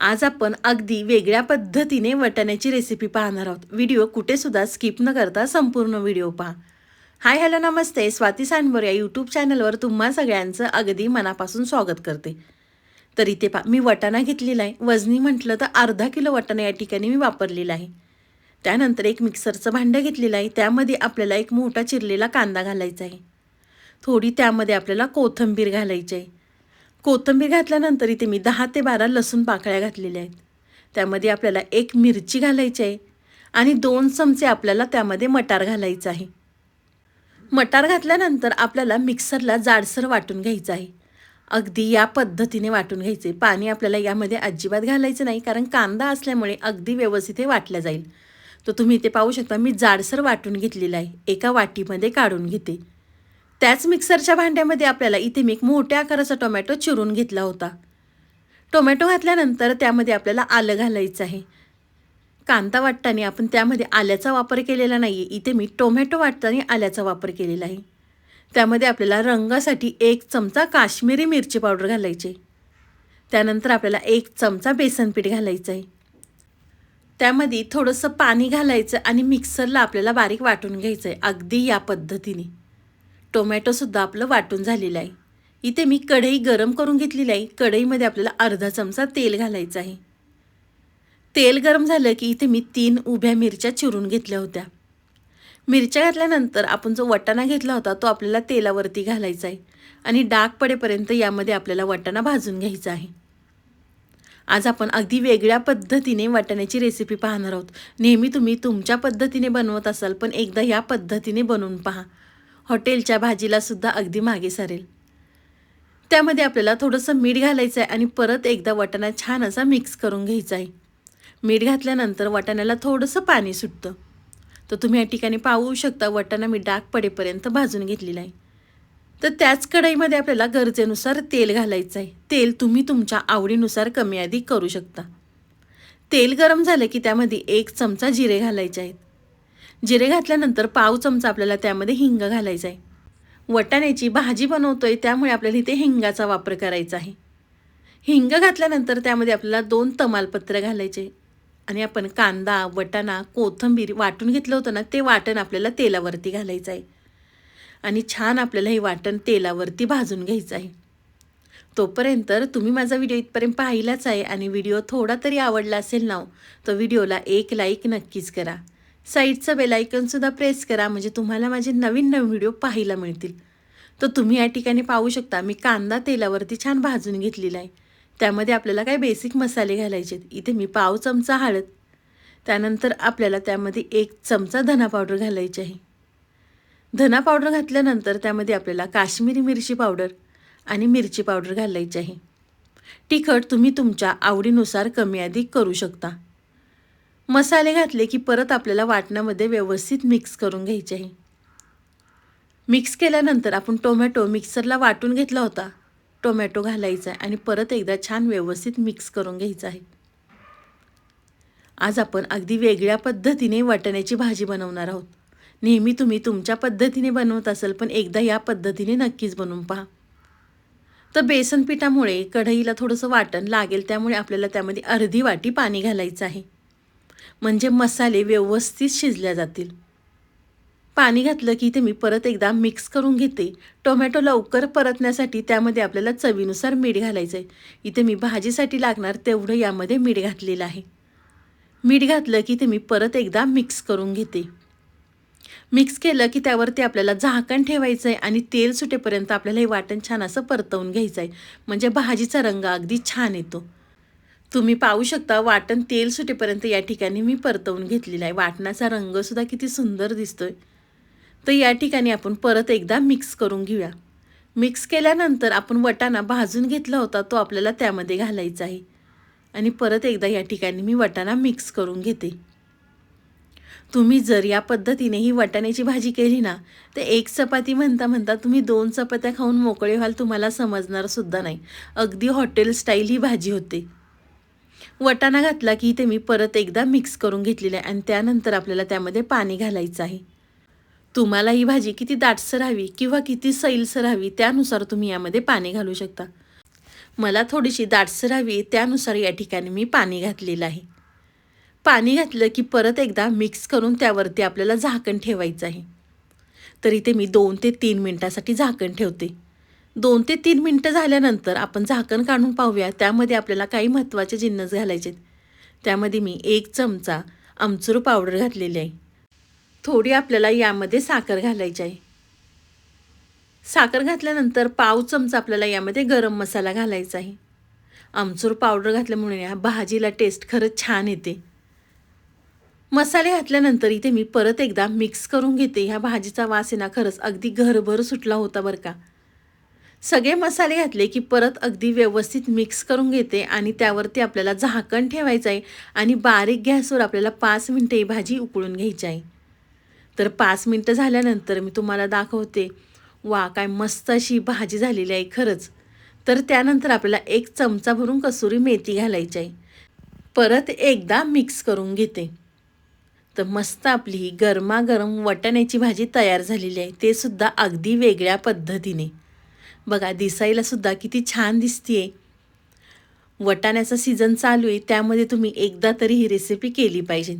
आज आपण अगदी वेगळ्या पद्धतीने वटाण्याची रेसिपी पाहणार आहोत. व्हिडिओ कुठेसुद्धा स्किप न करता संपूर्ण व्हिडिओ पहा. हाय हॅलो नमस्ते. स्वाती सांडवर या यूट्यूब चॅनलवर तुम्हा सगळ्यांचं अगदी मनापासून स्वागत करते. तर इथे पा मी वटाणा घेतलेला आहे. वजनी म्हटलं तर अर्धा किलो वटाणा या ठिकाणी मी वापरलेला आहे. त्यानंतर एक मिक्सरचं भांडं घेतलेलं आहे. त्यामध्ये आपल्याला एक मोठा चिरलेला कांदा घालायचा आहे. थोडी त्यामध्ये आपल्याला कोथिंबीर घालायची आहे. कोथिंबीर घातल्यानंतर इथे मी दहा ते बारा लसूण पाकळ्या घातलेल्या आहेत. त्यामध्ये आपल्याला एक मिरची घालायची आहे आणि दोन चमचे आपल्याला त्यामध्ये मटार घालायचं आहे. मटार घातल्यानंतर आपल्याला मिक्सरला जाडसर वाटून घ्यायचं आहे. अगदी या पद्धतीने वाटून घ्यायचे. पाणी आपल्याला यामध्ये अजिबात घालायचं नाही कारण कांदा असल्यामुळे अगदी व्यवस्थित हे वाटलं जाईल. तर तुम्ही इथे पाहू शकता मी जाडसर वाटून घेतलेलं आहे. एका वाटीमध्ये काढून घेते. त्याच मिक्सरच्या भांड्यामध्ये आपल्याला इथे मी एक मोठ्या आकाराचा टोमॅटो चिरून घेतला होता. टोमॅटो घातल्यानंतर त्यामध्ये आपल्याला आलं घालायचं आहे. कांदा वाटताना आपण त्यामध्ये आल्याचा वापर केलेला नाही आहे इथे मी टोमॅटो वाटताना आल्याचा वापर केलेला आहे. त्यामध्ये आपल्याला रंगासाठी एक चमचा काश्मीरी मिरची पावडर घालायची त्यानंतर आपल्याला एक चमचा बेसन पीठ घालायचं आहे. त्यामध्ये थोडंसं पाणी घालायचं आणि मिक्सरला आपल्याला बारीक वाटून घ्यायचं आहे. अगदी या पद्धतीने. टोमॅटोसुद्धा आपलं वाटून झालेलं आहे. इथे मी कढई गरम करून घेतलेली आहे. कढईमध्ये आपल्याला अर्धा चमचा तेल घालायचं आहे. तेल गरम झालं की इथे मी तीन उभ्या मिरच्या चिरून घेतल्या होत्या. मिरच्या घातल्यानंतर आपण जो वटाणा घेतला होता तो आपल्याला तेलावरती घालायचा आहे आणि डाग पडेपर्यंत यामध्ये आपल्याला वटाणा भाजून घ्यायचा आहे. आज आपण अगदी वेगळ्या पद्धतीने वाटाण्याची रेसिपी पाहणार आहोत. नेहमी तुम्ही तुमच्या पद्धतीने बनवत असाल पण एकदा या पद्धतीने बनवून पहा. हॉटेलच्या भाजीला सुद्धा अगदी मागे सारेल. त्यामध्ये आपल्याला थोडंसं मीठ घालायचं आहे आणि परत एकदा वाटाणा छान असा मिक्स करून घ्यायचा आहे मीठ घातल्यानंतर वाटाण्याला थोडंसं पाणी सुटतं. तर तुम्ही या ठिकाणी पाहू शकता वाटाणा मी डाग पडेपर्यंत भाजून घेतलेला आहे तर त्याच कढईमध्ये आपल्याला गरजेनुसार तेल घालायचं आहे तेल तुम्ही तुमच्या आवडीनुसार कमी अधिक करू शकता. तेल गरम झालं की त्यामध्ये एक चमचा जिरे घालायचे आहेत. जिरे घातल्यानंतर पाव चमचा आपल्याला त्यामध्ये हिंग घालायचा आहे वटाण्याची भाजी बनवतोय त्यामुळे आपल्याला इथे हिंगाचा वापर करायचा आहे. हिंग घातल्यानंतर त्यामध्ये आपल्याला दोन तमालपत्र घालायचे. आणि आपण कांदा वटाणा कोथंबीर वाटून घेतलं होतं ना ते वाटण आपल्याला तेलावरती घालायचं आहे आणि छान आपल्याला हे वाटण तेलावरती भाजून घ्यायचं आहे तोपर्यंत तुम्ही माझा व्हिडिओ इथपर्यंत पाहिलाच आहे आणि व्हिडिओ थोडा तरी आवडला असेल ना हो, तर व्हिडिओला एक लाईक नक्कीच करा. साईडचं बेलायकनसुद्धा प्रेस करा म्हणजे तुम्हाला माझे नवीन नवीन व्हिडिओ पाहायला मिळतील. तर तुम्ही या ठिकाणी पाहू शकता मी कांदा तेलावरती छान भाजून घेतलेला आहे. त्यामध्ये आपल्याला काय बेसिक मसाले घालायचे इथे मी पाव चमचा हळद. त्यानंतर आपल्याला त्यामध्ये एक चमचा धना पावडर घालायची आहे. धना पावडर घातल्यानंतर त्यामध्ये आपल्याला काश्मीरी मिरची पावडर आणि मिरची पावडर घालायची आहे. तिखट तुम्ही तुमच्या आवडीनुसार कमी अधिक करू शकता. मसाले घातले की परत आपल्याला वाटणामध्ये व्यवस्थित मिक्स करून घ्यायचे आहे. मिक्स केल्यानंतर आपण टोमॅटो मिक्सरला वाटून घेतला होता. टोमॅटो घालायचा आहे आणि परत एकदा छान व्यवस्थित मिक्स करून घ्यायचं आहे. आज आपण अगदी वेगळ्या पद्धतीने वाटण्याची भाजी बनवणार आहोत. नेहमी तुम्ही तुमच्या पद्धतीने बनवत असाल पण एकदा या पद्धतीने नक्कीच बनवून पहा. तर बेसन पिठामुळे कढईला थोडंसं वाटण लागेल त्यामुळे आपल्याला त्यामध्ये अर्धी वाटी पाणी घालायचं आहे. म्हणजे मसाले व्यवस्थित शिजल्या जातील. पाणी घातलं की ते मी परत एकदा मिक्स करून घेते. टोमॅटो लवकर परतण्यासाठी त्यामध्ये आपल्याला चवीनुसार मीठ घालायचं आहे इथे मी भाजीसाठी लागणार तेवढं यामध्ये मीठ घातलेलं आहे. मीठ घातलं की ते मी परत एकदा मिक्स करून घेते. मिक्स केलं की त्यावरती आपल्याला झाकण ठेवायचं आहे आणि तेल सुटेपर्यंत आपल्याला हे वाटण छान असं परतवून घ्यायचं आहे म्हणजे भाजीचा रंग अगदी छान येतो. तुम्ही पाहू शकता वाटण तेल सुटेपर्यंत या ठिकाणी मी परतवून घेतलेला आहे. वाटणाचा रंगसुद्धा किती सुंदर दिसतोय. तर या ठिकाणी आपण परत एकदा मिक्स करून घेऊया. मिक्स केल्यानंतर आपण वटाणा भाजून घेतला होता तो आपल्याला त्यामध्ये घालायचा आहे. आणि परत एकदा या ठिकाणी मी वटाणा मिक्स करून घेते. तुम्ही जर या पद्धतीने ही वटाण्याची भाजी केली ना तर एक चपाती म्हणता म्हणता तुम्ही दोन चपात्या खाऊन मोकळे व्हाल तुम्हाला समजणार सुद्धा नाही. अगदी हॉटेल स्टाईल ही भाजी होते. वटाणा घातला की ते मी परत एकदा मिक्स करून घेतलेलं आहे आणि त्यानंतर आपल्याला त्यामध्ये पाणी घालायचं आहे. तुम्हाला ही भाजी किती दाटसर हवी किंवा किती सैलसर हवी त्यानुसार तुम्ही यामध्ये पाणी घालू शकता. मला थोडीशी दाटसर हवी त्यानुसार या ठिकाणी मी पाणी घातलेलं आहे. पाणी घातलं की परत एकदा मिक्स करून त्यावरती आपल्याला झाकण ठेवायचं आहे. तर इथे मी दोन ते तीन मिनटासाठी झाकण ठेवते. दोन ते तीन मिनटं झाल्यानंतर आपण झाकण काढून पाहूया. त्यामध्ये आपल्याला काही महत्त्वाचे जिन्नस घालायचे आहेत. त्यामध्ये मी एक चमचा आमचूर पावडर घातलेली आहे. थोडी आपल्याला यामध्ये साखर घालायची आहे. साखर घातल्यानंतर पाव चमचा आपल्याला यामध्ये गरम मसाला घालायचा आहे. आमचूर पावडर घातल्यामुळे या भाजीला टेस्ट खरंच छान येते. मसाले घातल्यानंतर इथे मी परत एकदा मिक्स करून घेते. ह्या भाजीचा वास आहे ना खरंच अगदी घरभर सुटला होता बरं का. सगळे मसाले घातले की परत अगदी व्यवस्थित मिक्स करून घेते आणि त्यावरती आपल्याला झाकण ठेवायचं आहे आणि बारीक गॅसवर आपल्याला पाच मिनटं ही भाजी उकळून घ्यायची आहे. तर पाच मिनटं झाल्यानंतर मी तुम्हाला दाखवते. वा काय मस्त अशी भाजी झालेली आहे खरंच. तर त्यानंतर आपल्याला एक चमचा भरून कसुरी मेथी घालायची आहे. परत एकदा मिक्स करून घेते. तर मस्त आपली गरमागरम वटाण्याची भाजी तयार झालेली आहे. ते सुद्धा अगदी वेगळ्या पद्धतीने. बघा दिसायलासुद्धा किती छान दिसतीये. वटाण्याचा सीझन चालू आहे त्यामध्ये तुम्ही एकदा तरी ही रेसिपी केली पाहिजे.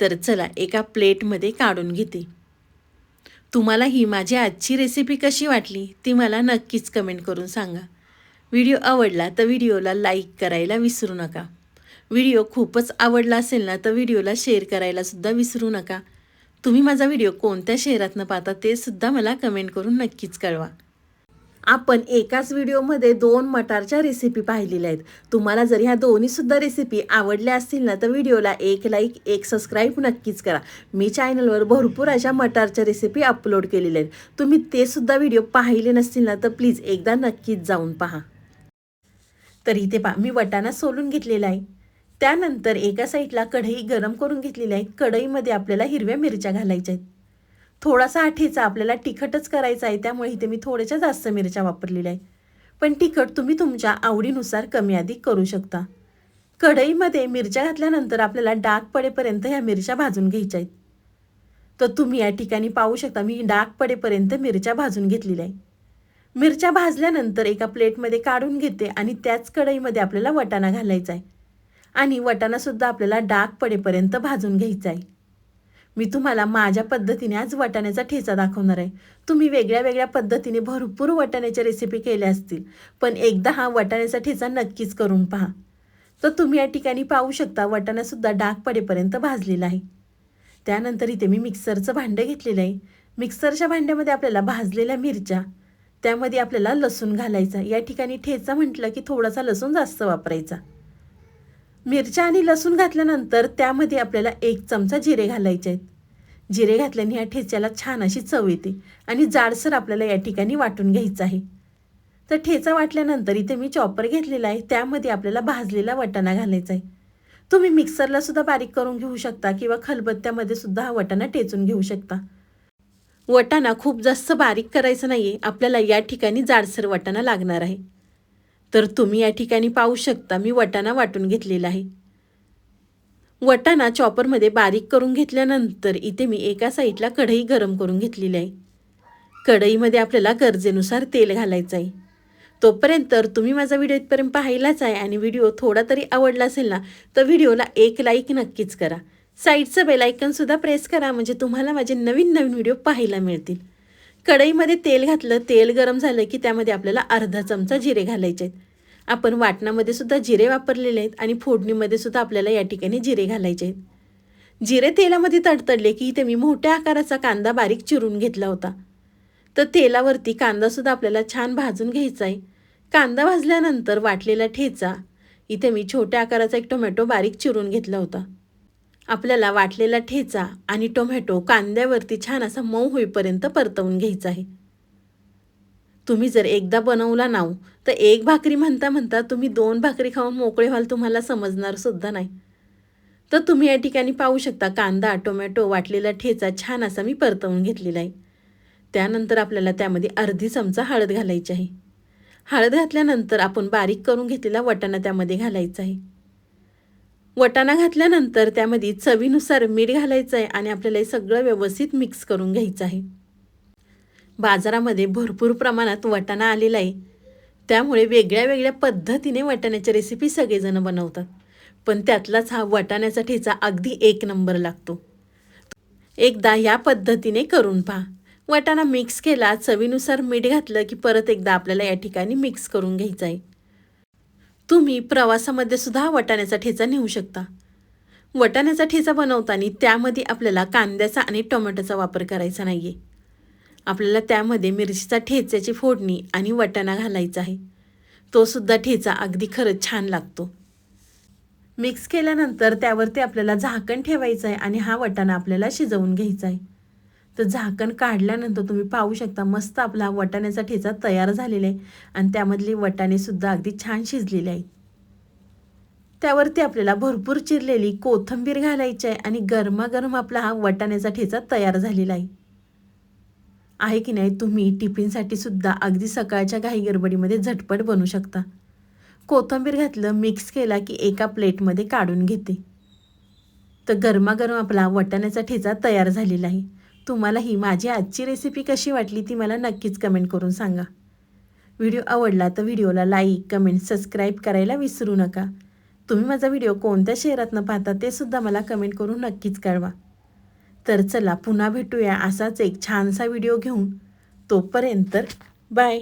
तर चला एका प्लेटमध्ये काढून घेते. तुम्हाला ही माझी आजची रेसिपी कशी वाटली ती मला नक्कीच कमेंट करून सांगा. व्हिडिओ आवडला तर व्हिडिओला लाईक करायला विसरू नका. व्हिडिओ खूपच आवडला असेल ना तर व्हिडिओला शेअर करायलासुद्धा विसरू नका. तुम्ही माझा व्हिडिओ कोणत्या शहरातनं पाहता ते सुद्धा मला कमेंट करून नक्कीच कळवा. आपण एकाच व्हिडिओमध्ये दोन मटारच्या रेसिपी पाहिलेल्या आहेत. तुम्हाला जर ह्या दोन्हीसुद्धा रेसिपी आवडल्या असतील ना तर व्हिडिओला एक लाईक एक सबस्क्राईब नक्कीच करा. मी चॅनलवर भरपूर अशा मटारच्या रेसिपी अपलोड केलेल्या आहेत. तुम्ही ते सुद्धा व्हिडिओ पाहिले नसतील ना तर प्लीज एकदा नक्कीच जाऊन पहा. तर इथे पहा मी वटाणा सोलून घेतलेला आहे. त्यानंतर एका साईडला कढई गरम करून घेतलेली आहे. कढईमध्ये आपल्याला हिरव्या मिरच्या घालायच्या आहेत. थोडासा आठीचा आपल्याला तिखटच करायचा आहे त्यामुळे इथे मी थोड्याशा जास्त मिरच्या वापरलेल्या आहे पण तिखट तुम्ही तुमच्या आवडीनुसार कमी अधिक करू शकता. कढईमध्ये मिरच्या घातल्यानंतर आपल्याला डाग पडेपर्यंत ह्या मिरच्या भाजून घ्यायच्या आहेत. तर तुम्ही या ठिकाणी पाहू शकता मी डाग पडेपर्यंत मिरच्या भाजून घेतलेल्या आहे मिरच्या भाजल्यानंतर एका प्लेटमध्ये काढून घेते आणि त्याच कढईमध्ये आपल्याला वटाणा घालायचा आहे. आणि वटाणासुद्धा आपल्याला डाग पडेपर्यंत भाजून घ्यायचा आहे. मी तुम्हाला माझ्या पद्धतीने आज वाटाण्याचा ठेचा दाखवणार आहे. तुम्ही वेगळ्या वेगळ्या पद्धतीने भरपूर वाटाण्याच्या रेसिपी केल्या असतील. पण एकदा हा वटाण्याचा ठेचा नक्कीच करून पहा. तर तुम्ही या ठिकाणी पाहू शकता वटाणासुद्धा डाग पडेपर्यंत भाजलेला आहे. त्यानंतर इथे मी मिक्सरचं भांडं घेतलेलं आहे. मिक्सरच्या भांड्यामध्ये आपल्याला भाजलेल्या मिरच्या त्यामध्ये आपल्याला लसूण घालायचा. या ठिकाणी ठेचा म्हटलं की थोडासा लसूण जास्त वापरायचा. मिरच्या आणि लसूण घातल्यानंतर त्यामध्ये आपल्याला एक चमचा जिरे घालायचे आहेत. जिरे घातल्याने या ठेच्याला छान अशी चव येते आणि जाडसर आपल्याला या ठिकाणी वाटून घ्यायचं आहे. तर ठेचा वाटल्यानंतर इथे मी चॉपर घेतलेला आहे. त्यामध्ये आपल्याला भाजलेला वटाणा घालायचा आहे. तुम्ही मिक्सरला सुद्धा बारीक करून घेऊ शकता किंवा खलबत्त्यामध्ये सुद्धा हा वटाणा टेचून घेऊ शकता. वटाणा खूप जास्त बारीक करायचं नाही आहे आपल्याला या ठिकाणी जाडसर वटाणा लागणार आहे. तर तुम्ही या ठिकाणी पाहू शकता मी वटाणा वाटून घेतलेला आहे. वटाणा चॉपरमध्ये बारीक करून घेतल्यानंतर इथे मी एका साईडला कढई गरम करून घेतलेली आहे. कढईमध्ये आपल्याला गरजेनुसार तेल घालायचं आहे. तोपर्यंत तर तुम्ही माझा व्हिडिओ इथपर्यंत पाहिलाच आहे आणि व्हिडिओ थोडा तरी आवडला असेल ना तर व्हिडिओला एक लाईक नक्कीच करा. साईडचं बेलायकनसुद्धा प्रेस करा म्हणजे तुम्हाला माझे नवीन नवीन व्हिडिओ पाहायला मिळतील. कढईमध्ये तेल घातलं तेल गरम झालं की त्यामध्ये आपल्याला अर्धा चमचा जिरे घालायचे आहेत. आपण वाटणामध्ये सुद्धा जिरे वापरलेले आहेत आणि फोडणीमध्ये सुद्धा आपल्याला या ठिकाणी जिरे घालायचे आहेत. जिरे तेलामध्ये तडतडले की इथे मी मोठ्या आकाराचा कांदा बारीक चिरून घेतला होता. तर तेलावरती कांदासुद्धा आपल्याला छान भाजून घ्यायचा आहे. कांदा भाजल्यानंतर वाटलेला ठेचा इथे मी छोट्या आकाराचा एक टोमॅटो बारीक चिरून घेतला होता. आपल्याला वाटलेला ठेचा आणि टोमॅटो कांद्यावरती छान असा मऊ होईपर्यंत परतवून घ्यायचा आहे. तुम्ही जर एकदा बनवला नाव तर एक भाकरी म्हणता म्हणता तुम्ही दोन भाकरी खाऊन मोकळे व्हाल तुम्हाला समजणार सुद्धा नाही. तर तुम्ही या ठिकाणी पाहू शकता कांदा टोमॅटो वाटलेला ठेचा छान असा मी परतवून घेतलेला आहे. त्यानंतर आपल्याला त्यामध्ये अर्धी चमचा हळद घालायची आहे. हळद घातल्यानंतर आपण बारीक करून घेतलेला वटाणा त्यामध्ये घालायचा आहे. वटाणा घातल्यानंतर त्यामध्ये चवीनुसार मीठ घालायचं आहे आणि आपल्याला हे सगळं व्यवस्थित मिक्स करून घ्यायचं आहे. बाजारामध्ये भरपूर प्रमाणात वटाणा आलेला आहे. त्यामुळे वेगळ्या वेगळ्या पद्धतीने वाटाण्याच्या रेसिपी सगळेजण बनवतात. पण त्यातलाच हा वाटाण्याचा ठेचा अगदी एक नंबर लागतो. एकदा या पद्धतीने करून पहा. वटाणा मिक्स केला चवीनुसार मीठ घातलं की परत एकदा आपल्याला या ठिकाणी मिक्स करून घ्यायचं आहे. तुम्ही प्रवासामध्ये सुद्धा वाटाण्याचा ठेचा नेऊ शकता. वाटाण्याचा ठेचा बनवताना त्यामध्ये आपल्याला कांद्याचा आणि टोमॅटोचा वापर करायचा नाही आहे आपल्याला त्यामध्ये मिरचीचा ठेच्याची फोडणी आणि वाटाणा घालायचा आहे. तोसुद्धा ठेचा अगदी खरंच छान लागतो. मिक्स केल्यानंतर त्यावरती आपल्याला झाकण ठेवायचं आहे आणि हा वाटाणा आपल्याला शिजवून घ्यायचा आहे. तर झाकण काढल्यानंतर तुम्ही पाहू शकता मस्त आपला वटाण्याचा ठेचा तयार झालेला आहे आणि त्यामधली वटाणेसुद्धा अगदी छान शिजलेले आहेत. त्यावरती आपल्याला भरपूर चिरलेली कोथिंबीर घालायची आहे आणि गरमागरम आपला हा वटाण्याचा ठेचा तयार झालेला आहे. आहे की नाही तुम्ही टिफिनसाठी सुद्धा अगदी सकाळच्या घाई गडबडीमध्ये झटपट बनवू शकता. कोथिंबीर घातलं मिक्स केला की एका प्लेटमध्ये काढून घेते. तर गरमागरम आपला वटाण्याचा ठेचा तयार झालेला आहे. तुम्हाला ही माझी आजची रेसिपी कशी वाटली ती मला नक्कीच कमेंट करून सांगा. व्हिडिओ आवडला तर व्हिडिओला लाईक कमेंट सबस्क्राईब करायला विसरू नका. तुम्ही माझा व्हिडिओ कोणत्या शहरातनं पाहता ते सुद्धा मला कमेंट करून नक्कीच कळवा. तर चला पुन्हा भेटूया असाच एक छानसा व्हिडिओ घेऊन. तोपर्यंत बाय